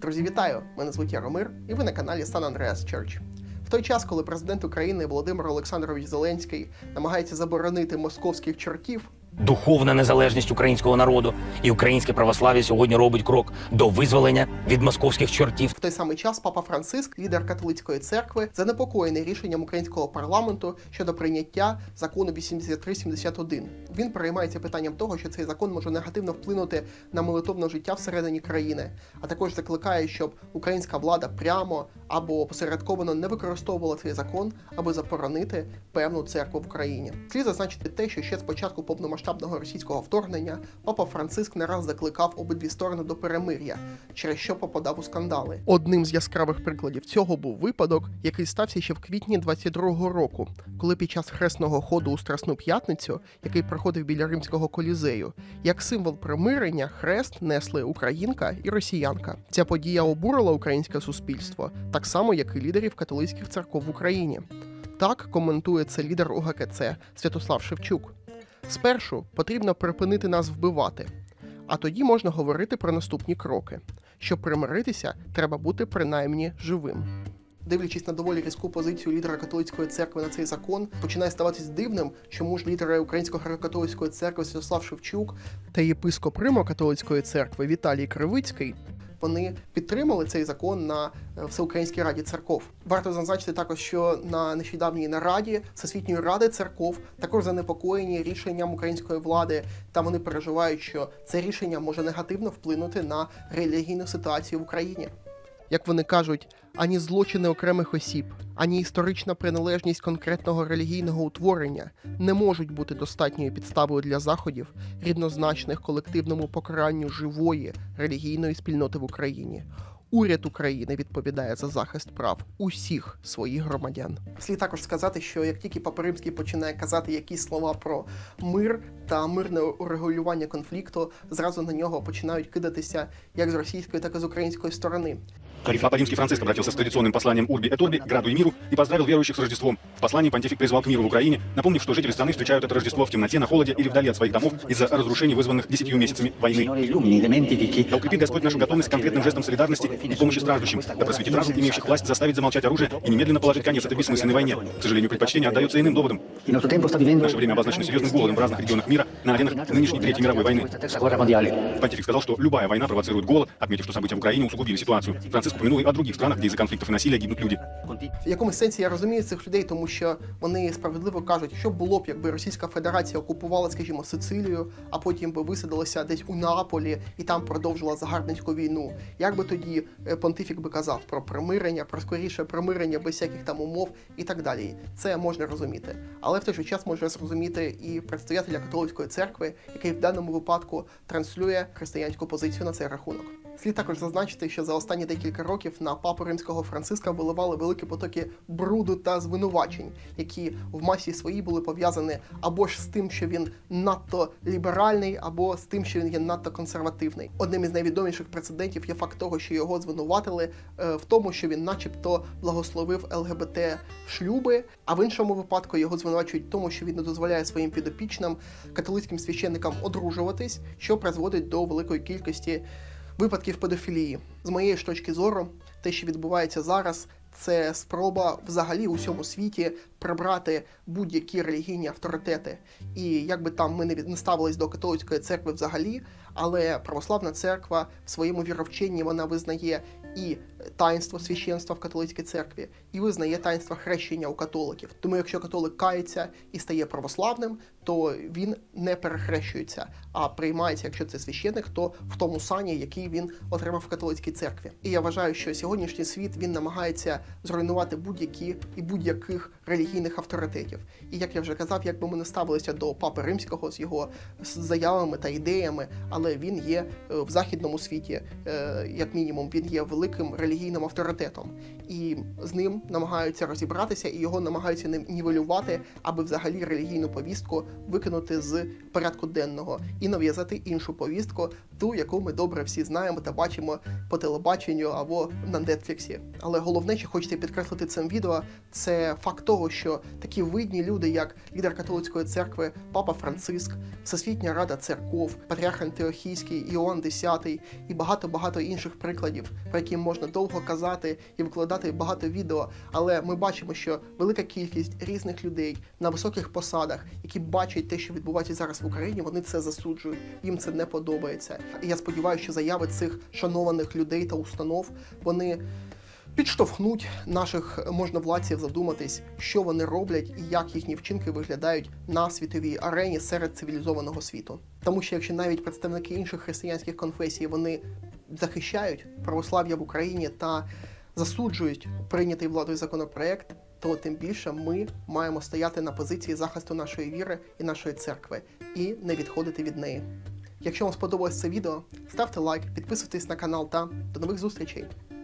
Друзі, вітаю! Мене звуть Яромир, і ви на каналі Сан Андреас Church. В той час, коли президент України Володимир Олександрович Зеленський намагається заборонити московських чортів, Духовна незалежність українського народу і українське православ'я сьогодні робить крок до визволення від московських чортів. в той самий час папа Франциск, лідер католицької церкви, занепокоєний рішенням українського парламенту щодо прийняття закону 8371. Він переймається питанням того, що цей закон може негативно вплинути на молитовне життя всередині країни, а також закликає, щоб українська влада прямо або посередковано не використовувала цей закон, аби заборонити певну церкву в країні. Слід зазначити те, що ще з початку повномасштабного російського вторгнення папа Франциск не раз закликав обидві сторони до перемир'я, через що попадав у скандали. Одним з яскравих прикладів цього був випадок, який стався ще в квітні 22-го року, коли під час хресного ходу у Страсну п'ятницю, який проходив біля римського колізею, як символ примирення хрест несли українка і росіянка. Ця подія обурила українське суспільство, так само як і лідерів католицьких церков в Україні. Так коментує це лідер УГКЦ Святослав Шевчук. Спершу потрібно припинити нас вбивати, а тоді можна говорити про наступні кроки. Щоб примиритися, треба бути принаймні живим. Дивлячись на доволі різку позицію лідера католицької церкви на цей закон, починає ставатись дивним, чому ж лідери Української греко-католицької церкви Святослав Шевчук та єпископ Римо-католицької церкви Віталій Кривицький вони підтримали цей закон на е, Всеукраїнській раді церков. Варто зазначити також, що на нещодавній нараді Всесвітньої ради церков також занепокоєні рішенням української влади, та вони переживають, що це рішення може негативно вплинути на релігійну ситуацію в Україні. Як вони кажуть, ані злочини окремих осіб, ані історична приналежність конкретного релігійного утворення не можуть бути достатньою підставою для заходів, рівнозначних колективному покаранню живої релігійної спільноти в Україні. Уряд України відповідає за захист прав усіх своїх громадян. Слід також сказати, що як тільки Папа Римський починає казати якісь слова про мир та мирне урегулювання конфлікту, зразу на нього починають кидатися як з російської, так і з української сторони. Папа Римский Франциск обратился с традиционным посланием Урби et Orbi, граду и миру, и поздравил верующих с Рождеством. В послании понтифик призвал к миру в Украине, напомнив, что жители страны встречают это Рождество в темноте, на холоде или вдали от своих домов из-за разрушений, вызванных десятью месяцами войны. Да укрепит Господь нашу готовность к конкретным жестам солидарности и помощи страждущим. Да просветит разум имеющих власть заставить замолчать оружие и немедленно положить конец этой бессмысленной войне. К сожалению, предпочтение отдается иным доводам. наше время обозначено серьезным голодом в разных регионах мира на аренах нынешней Третьей мировой войны. Понтифик сказал, что любая война провоцирует голод, отметив, что события в Украине усугубили ситуацию. Франциск упомянул и о других странах, где из-за конфликтов и насилия гибнут люди. В якомусь сенсі я розумію цих людей, тому що вони справедливо кажуть, що було б, якби Російська Федерація окупувала, скажімо, Сицилію, а потім би висадилася десь у Наполі і там продовжила загарбницьку війну. Як би тоді е, понтифік би казав про примирення, про скоріше примирення без всяких там умов і так далі. Це можна розуміти. Але в той же час можна зрозуміти і представителя католицької церкви, який в даному випадку транслює християнську позицію на цей рахунок. Слід також зазначити, що за останні декілька років на папу римського Франциска виливали великі потоки бруду та звинувачень, які в масі своїй були пов'язані або ж з тим, що він надто ліберальний, або з тим, що він є надто консервативний. Одним із найвідоміших прецедентів є факт того, що його звинуватили е, в тому, що він, начебто, благословив ЛГБТ шлюби, а в іншому випадку його звинувачують в тому, що він не дозволяє своїм підопічним католицьким священникам одружуватись, що призводить до великої кількості випадків педофілії. З моєї ж точки зору, те, що відбувається зараз, це спроба взагалі у всьому світі прибрати будь-які релігійні авторитети. І як би там ми не ставились до католицької церкви взагалі, але православна церква в своєму віровченні вона визнає і таїнство священства в католицькій церкві, і визнає таїнство хрещення у католиків. Тому якщо католик кається і стає православним, то він не перехрещується, а приймається, якщо це священник, то в тому сані, який він отримав в католицькій церкві. І я вважаю, що сьогоднішній світ він намагається зруйнувати будь-які і будь-яких релігійних авторитетів. І як я вже казав, як би ми не ставилися до папи римського з його заявами та ідеями, але він є е, в західному світі, е, як мінімум, він є великим релігійним авторитетом, і з ним намагаються розібратися, і його намагаються нівелювати, аби взагалі релігійну повістку викинути з порядку денного і нав'язати іншу повістку, ту, яку ми добре всі знаємо та бачимо по телебаченню або на Нетфліксі. Але головне, що хочеться підкреслити цим відео, це факт того, що такі видні люди, як лідер католицької церкви, папа Франциск, Всесвітня Рада церков, патріарх Антиохій Антиохійський, Іон X і багато-багато інших прикладів, про які можна довго казати і викладати багато відео. Але ми бачимо, що велика кількість різних людей на високих посадах, які бачать те, що відбувається зараз в Україні, вони це засуджують. Їм це не подобається. І я сподіваюся, що заяви цих шанованих людей та установ вони підштовхнуть наших можновладців задуматись, що вони роблять і як їхні вчинки виглядають на світовій арені серед цивілізованого світу. Тому що якщо навіть представники інших християнських конфесій вони захищають православ'я в Україні та засуджують прийнятий владою законопроект, то тим більше ми маємо стояти на позиції захисту нашої віри і нашої церкви і не відходити від неї. Якщо вам сподобалось це відео, ставте лайк, підписуйтесь на канал та до нових зустрічей!